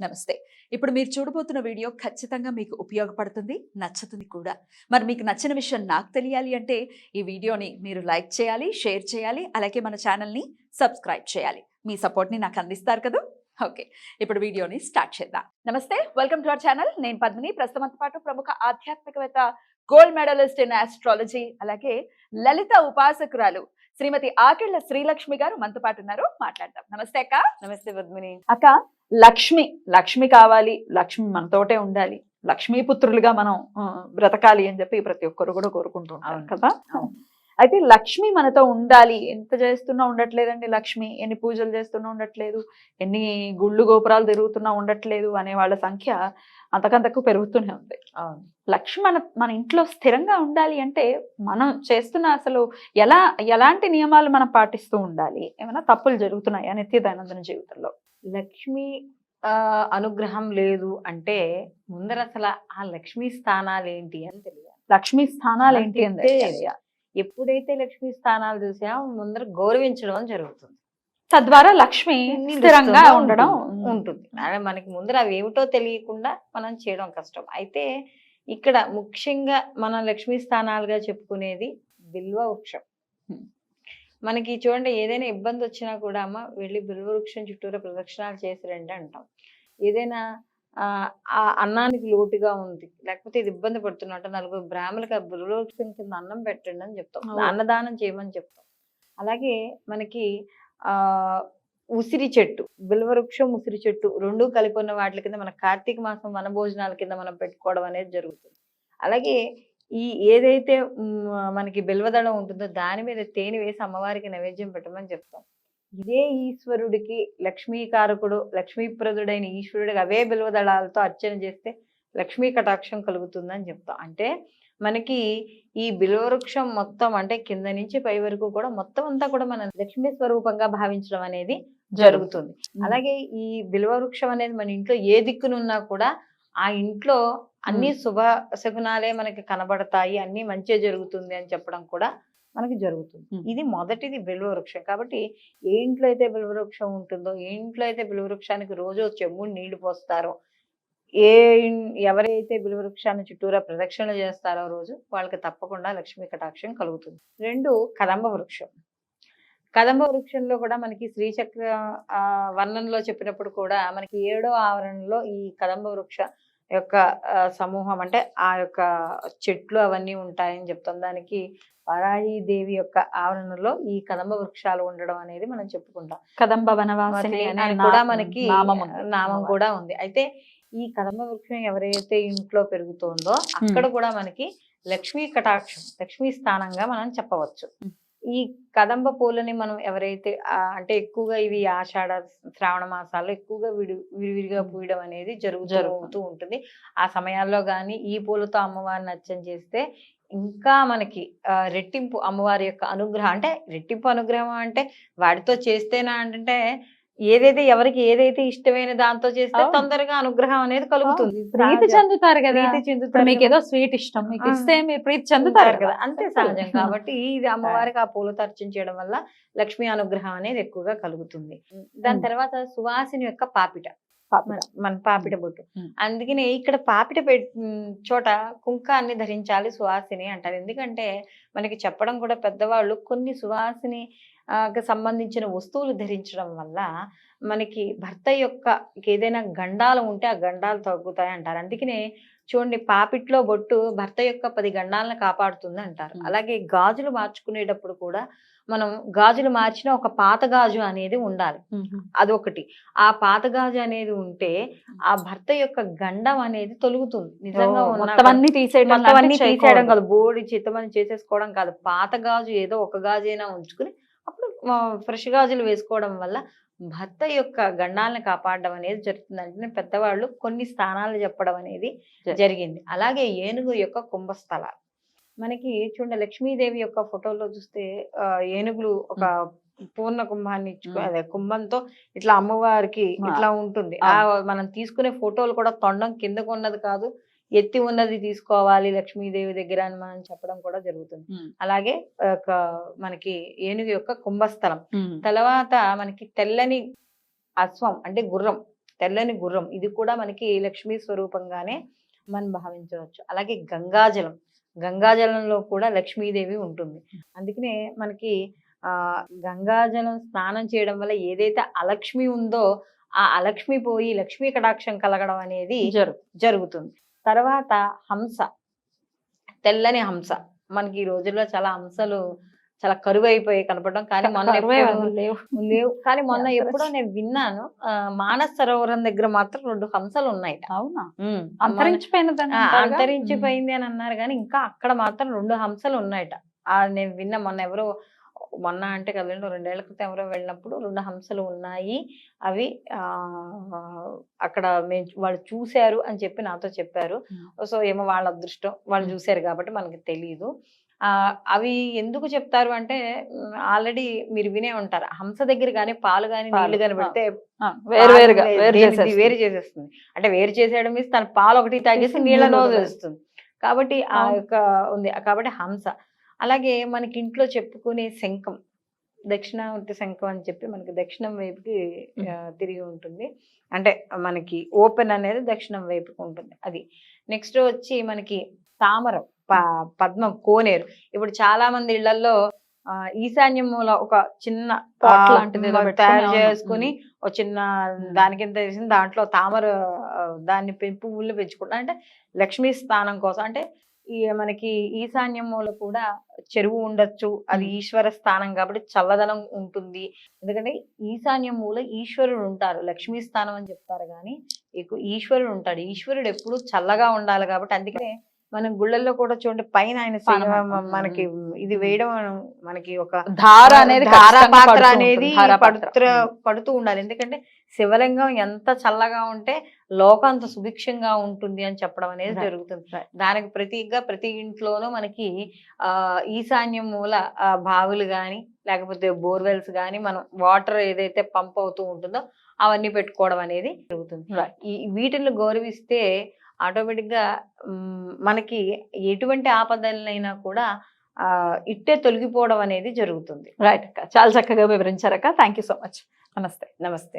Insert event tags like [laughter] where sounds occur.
నమస్తే. ఇప్పుడు మీరు చూడబోతున్న వీడియో ఖచ్చితంగా మీకు ఉపయోగపడుతుంది నచ్చుతుంది కూడా. మరి మీకు నచ్చిన విషయం నాకు తెలియాలి అంటే ఈ వీడియోని మీరు లైక్ చేయాలి షేర్ చేయాలి అలాగే మన ఛానల్ని సబ్స్క్రైబ్ చేయాలి. మీ సపోర్ట్ని నాకు అందిస్తారు కదా? ఓకే. ఇప్పుడు వీడియోని స్టార్ట్ చేద్దాం. నమస్తే వెల్కమ్ టు అవర్ ఛానల్. నేను పద్మిని. ప్రస్తుతంతో పాటు ప్రముఖ ఆధ్యాత్మికవేత్త గోల్డ్ మెడలిస్ట్ ఇన్ ఆస్ట్రాలజీ అలాగే లలిత ఉపాసకురాలు శ్రీమతి ఆకిళ్ళ శ్రీలక్ష్మి గారు మనతో పాటు ఉన్నారు. మాట్లాడదాం. నమస్తే అక్క. నమస్తే పద్మిని. అక్క లక్ష్మి లక్ష్మి కావాలి లక్ష్మి మనతోటే ఉండాలి లక్ష్మీ పుత్రులుగా మనం బ్రతకాలి అని చెప్పి ప్రతి ఒక్కరు కూడా కోరుకుంటుంటారు అవును. కదా. అయితే లక్ష్మి మనతో ఉండాలి. ఎంత చేస్తున్నా ఉండట్లేదండి లక్ష్మి. ఎన్ని పూజలు చేస్తున్నా ఉండట్లేదు. ఎన్ని గుళ్ళు గోపురాలు తిరుగుతున్నా ఉండట్లేదు అనే వాళ్ళ సంఖ్య అంతకంతకు పెరుగుతూనే ఉంది. లక్ష్మి మన మన ఇంట్లో స్థిరంగా ఉండాలి అంటే మనం చేస్తున్న అసలు ఎలా ఎలాంటి నియమాలు మనం పాటిస్తూ ఉండాలి? ఏమైనా తప్పులు జరుగుతున్నాయా నిత్య దైనందిన జీవితంలో? లక్ష్మి ఆ, అనుగ్రహం లేదు అంటే ముందర అసలు ఆ లక్ష్మీ స్థానాలు ఏంటి అని తెలియాలి. లక్ష్మీ స్థానాలు ఏంటి అని అంటే తెలియాలి. ఎప్పుడైతే లక్ష్మీ స్థానాలు చూసామో ముందర గౌరవించడం జరుగుతుంది. తద్వారా లక్ష్మి స్థిరంగా ఉండడం ఉంటుంది, అదే మనకి ముందర అవి ఏమిటో తెలియకుండా మనం చేయడం కష్టం. అయితే ఇక్కడ ముఖ్యంగా మనం లక్ష్మీ స్థానాలుగా చెప్పుకునేది బిల్వ వృక్షం. మనకి చూడండి ఏదైనా ఇబ్బంది వచ్చినా కూడా అమ్మ వెళ్ళి బిల్వ వృక్షం చుట్టూరా ప్రదక్షిణాలు చేసి రండి అంటాం. ఏదైనా ఆ అన్నానికి లోటుగా ఉంది. లేకపోతే ఇది ఇబ్బంది పడుతున్నట్టు నలుగురు బ్రాహ్మణులకు ఆ వృక్షం కింద అన్నం పెట్టండి అని చెప్తాం. అన్నదానం చేయమని చెప్తాం. అలాగే మనకి ఆ ఉసిరి చెట్టు బిల్వవృక్షం ఉసిరి చెట్టు రెండు కలిపి ఉన్న వాటి కింద మన కార్తీక మాసం వన భోజనాల కింద మనం పెట్టుకోవడం అనేది జరుగుతుంది. అలాగే ఈ ఏదైతే మనకి బిల్వదళం ఉంటుందో దాని మీద తేనె వేసి అమ్మవారికి నైవేద్యం పెట్టమని చెప్తాం. ఇదే ఈశ్వరుడికి లక్ష్మీకారకుడు లక్ష్మీప్రదుడైన ఈశ్వరుడికి అవే బిల్వదళాలతో అర్చన చేస్తే లక్ష్మీ కటాక్షం కలుగుతుందని చెప్తాం. అంటే మనకి ఈ బిల్వవృక్షం మొత్తం అంటే కింద నుంచి పై వరకు కూడా మొత్తం అంతా కూడా మనం లక్ష్మీ స్వరూపంగా భావించడం అనేది జరుగుతుంది. అలాగే ఈ బిల్వ వృక్షం అనేది మన ఇంట్లో ఏ దిక్కునున్నా కూడా ఆ ఇంట్లో అన్ని శుభ శకునాలే మనకి కనబడతాయి అన్ని మంచి జరుగుతుంది అని చెప్పడం కూడా మనకి జరుగుతుంది. ఇది మొదటిది బిల్వ వృక్షం కాబట్టి ఏ ఇంట్లో అయితే బిల్వ వృక్షం ఉంటుందో ఏ ఇంట్లో అయితే బిల్వ వృక్షానికి రోజు చెమ్ముడు నీళ్ళు పోస్తారో ఏ ఎవరైతే బిల్వ వృక్షాన్ని చుట్టూరా ప్రదక్షిణలు చేస్తారో రోజు వాళ్ళకి తప్పకుండా లక్ష్మీ కటాక్షం కలుగుతుంది. రెండు కదంబ వృక్షం. కదంబ వృక్షంలో కూడా మనకి శ్రీచక్ర ఆ, వర్ణంలో చెప్పినప్పుడు కూడా మనకి ఏడో ఆవరణలో ఈ కదంబ వృక్ష యొక్క సమూహం అంటే ఆ యొక్క చెట్లు అవన్నీ ఉంటాయని చెప్తాం. దానికి వరాహి దేవి యొక్క ఆవరణలో ఈ కదంబ వృక్షాలు ఉండడం అనేది మనం చెప్పుకుంటాం. కదంబ వనవాసిని అనే కూడా మనకి నామం కూడా ఉంది. అయితే ఈ కదంబ వృక్షం ఎవరైతే ఇంట్లో పెరుగుతోందో అక్కడ కూడా మనకి లక్ష్మీ కటాక్షం లక్ష్మీ స్థానంగా మనం చెప్పవచ్చు. ఈ కదంబ పూలని మనం ఎవరైతే అంటే ఎక్కువగా ఇవి ఆషాఢ శ్రావణ మాసాల్లో ఎక్కువగా విడి విడివిడిగా పూయడం అనేది జరుగుతూ జరుగుతుంది. ఉంటుంది ఆ సమయాల్లో కానీ ఈ పూలతో అమ్మవారిని అర్చన చేస్తే ఇంకా మనకి రెట్టింపు అమ్మవారి యొక్క అనుగ్రహం అంటే రెట్టింపు అనుగ్రహం అంటే వాటితో చేస్తేనా అంటే ఏదైతే ఎవరికి ఏదైతే ఇష్టమైన దాంతో చేస్తే. తొందరగా అనుగ్రహం అనేది కలుగుతుంది. ప్రీతి. చెందుతారు కదా. ప్రీతి చెందుతారు మీకు ఏదో స్వీట్ ఇష్టం మీకు. ఇస్తే మీరు ప్రీతి చెందుతారు కదా. అంతే సహజం. కాబట్టి [laughs] ఇది అమ్మవారికి ఆ పూలతో అర్చన చేయడం వల్ల లక్ష్మీ అనుగ్రహం అనేది ఎక్కువగా కలుగుతుంది. దాని. తర్వాత సువాసిని యొక్క పాపిట. మన- పాపిట బొట్టు. అందుకనే ఇక్కడ పాపిట చోట కుంకాన్ని ధరించాలి సువాసిని అంటారు. ఎందుకంటే మనకి చెప్పడం కూడా పెద్దవాళ్ళు కొన్ని సువాసిని సంబంధించిన వస్తువులు ధరించడం వల్ల మనకి భర్త యొక్క ఏదైనా గండాలు ఉంటే ఆ గండాలు తగ్గుతాయి అంటారు. అందుకనే చూడండి పాపిట్లో బొట్టు భర్త యొక్క పది గండాలను కాపాడుతుంది అంటారు. అలాగే గాజులు మార్చుకునేటప్పుడు కూడా మనం గాజులు మార్చిన ఒక పాత గాజు అనేది ఉండాలి. అదొకటి. ఆ పాత గాజు అనేది ఉంటే ఆ భర్త యొక్క గండం అనేది తొలుగుతుంది. నిజంగా మొత్తం తీసేయడం తీసేయడం. కాదు. బోడి చిత్తమని చేసేసుకోవడం కాదు. పాత గాజు ఏదో ఒక గాజు అయినా ఉంచుకుని ఫ్రెష్ గాజులు వేసుకోవడం వల్ల భర్త యొక్క గండాలను కాపాడడం అనేది జరుగుతుంది. అంటే పెద్దవాళ్ళు కొన్ని స్థానాలు చెప్పడం అనేది జరి- జరిగింది. అలాగే ఏనుగు యొక్క కుంభస్థలాలు మనకి చూడండి లక్ష్మీదేవి యొక్క ఫోటోలో చూస్తే ఏనుగులు ఒక పూర్ణ కుంభాన్ని. అదే కుంభంతో ఇట్లా అమ్మవారికి. ఇట్లా ఉంటుంది. ఆ మనం తీసుకునే ఫోటోలు కూడా తొండం కిందకు ఉన్నది కాదు ఎత్తి ఉన్నది తీసుకోవాలి లక్ష్మీదేవి దగ్గర అని మనం చెప్పడం కూడా జరుగుతుంది. అలాగే ఒక మనకి ఏనుగు యొక్క కుంభస్థలం. తర్వాత మనకి తెల్లని అశ్వం అంటే గుర్రం తెల్లని గుర్రం. ఇది కూడా మనకి లక్ష్మీ స్వరూపంగానే మనం భావించవచ్చు. అలాగే గంగాజలం. గంగాజలంలో కూడా లక్ష్మీదేవి ఉంటుంది. అందుకనే మనకి ఆ గంగాజలం స్నానం చేయడం వల్ల ఏదైతే అలక్ష్మి ఉందో ఆ అలక్ష్మి పోయి లక్ష్మీ కటాక్షం కలగడం అనేది జరుగు జరుగుతుంది. తర్వాత హంస. తెల్లని హంస. మనకి ఈ రోజుల్లో చాలా హంసలు చాలా కరువు అయిపోయి కనపడడం. కానీ మొన్న లేవు. లేవు. కానీ మొన్న ఎప్పుడో నేను విన్నాను. మానస్ సరోవరం దగ్గర మాత్రం రెండు హంసలు ఉన్నాయి అవునా? అంతరించిపోయింది అని అన్నారు. కానీ ఇంకా అక్కడ మాత్రం రెండు హంసలు ఉన్నాయట నేను విన్న మొన్న ఎవరో మొన్న అంటే కదండి రెండేళ్ళ క్రితం ఎవరో వెళ్ళినప్పుడు రెండు హంసలు ఉన్నాయి. అవి ఆ అక్కడ మేము వాళ్ళు చూశారు అని చెప్పి నాతో చెప్పారు. సో ఏమో వాళ్ళ అదృష్టం వాళ్ళు. చూశారు కాబట్టి మనకి తెలియదు ఆ అవి ఎందుకు చెప్తారు అంటే ఆల్రెడీ మీరు వినే ఉంటారు. హంస దగ్గర కానీ పాలు కానీ నీళ్ళు కానీ. పెడితే వేరు చేసేస్తుంది. అంటే వేరు చేసేయడం మీన్స్ తన పాలు ఒకటి తాగేసి నీళ్ళలో వేస్తుంది కాబట్టి ఆ. యొక్క ఉంది. కాబట్టి హంస. అలాగే మనకి ఇంట్లో చెప్పుకునే శంఖం దక్షిణావర్తి శంఖం అని చెప్పి మనకి దక్షిణం వైపుకి తిరిగి ఉంటుంది. అంటే మనకి ఓపెన్ అనేది దక్షిణం వైపుకి ఉంటుంది అది. నెక్స్ట్ వచ్చి మనకి తామరం పద్మం కోనేరు. ఇప్పుడు చాలా మంది ఇళ్ళలో ఈశాన్యం మూల ఒక చిన్న తయారు. చేసుకుని ఒక చిన్న దాని కింద వేసి దాంట్లో తామర దాన్ని పువ్వులు పెంచుకుంటా అంటే లక్ష్మీ స్థానం కోసం. అంటే మనకి ఈశాన్యం మూల కూడా చెరువు ఉండొచ్చు. అది. ఈశ్వర స్థానం కాబట్టి చల్లదనం ఉంటుంది. ఎందుకంటే ఈశాన్యం మూల ఈశ్వరుడు ఉంటారు. లక్ష్మీ స్థానం అని చెప్తారు కానీ ఎక్కువ ఈశ్వరుడు ఉంటాడు. ఈశ్వరుడు ఎప్పుడు చల్లగా ఉండాలి కాబట్టి అందుకనే మనం గుళ్ళల్లో కూడా చూడండి పైన ఆయన. మనకి ఇది వేయడం మనకి ఒక ధార అనేది ధారా ఖచ్చితంగా పాత్ర పడుతూ అనేది. పడుతూ పడుతూ ఉండాలి ఎందుకంటే శివలింగం ఎంత చల్లగా ఉంటే లోకం అంత సుభిక్షంగా ఉంటుంది అని చెప్పడం అనేది. జరుగుతుంది. దానికి ప్రతీకగా ప్రతి ఇంట్లోనూ మనకి ఆ ఈశాన్యం మూల బావులు గాని లేకపోతే బోర్వెల్స్ గాని మనం వాటర్ ఏదైతే పంప్ అవుతూ ఉంటుందో అవన్నీ పెట్టుకోవడం అనేది జరుగుతుంది వీటిని గౌరవిస్తే ఆటోమేటిక్గా మ్, మనకి ఎటువంటి ఆపదలైనా కూడా ఇట్టే తొలగిపోవడం అనేది జరుగుతుంది. రైట్ అక్క. చాలా చక్కగా వివరించారక్క. Thank you so much. నమస్తే. నమస్తే.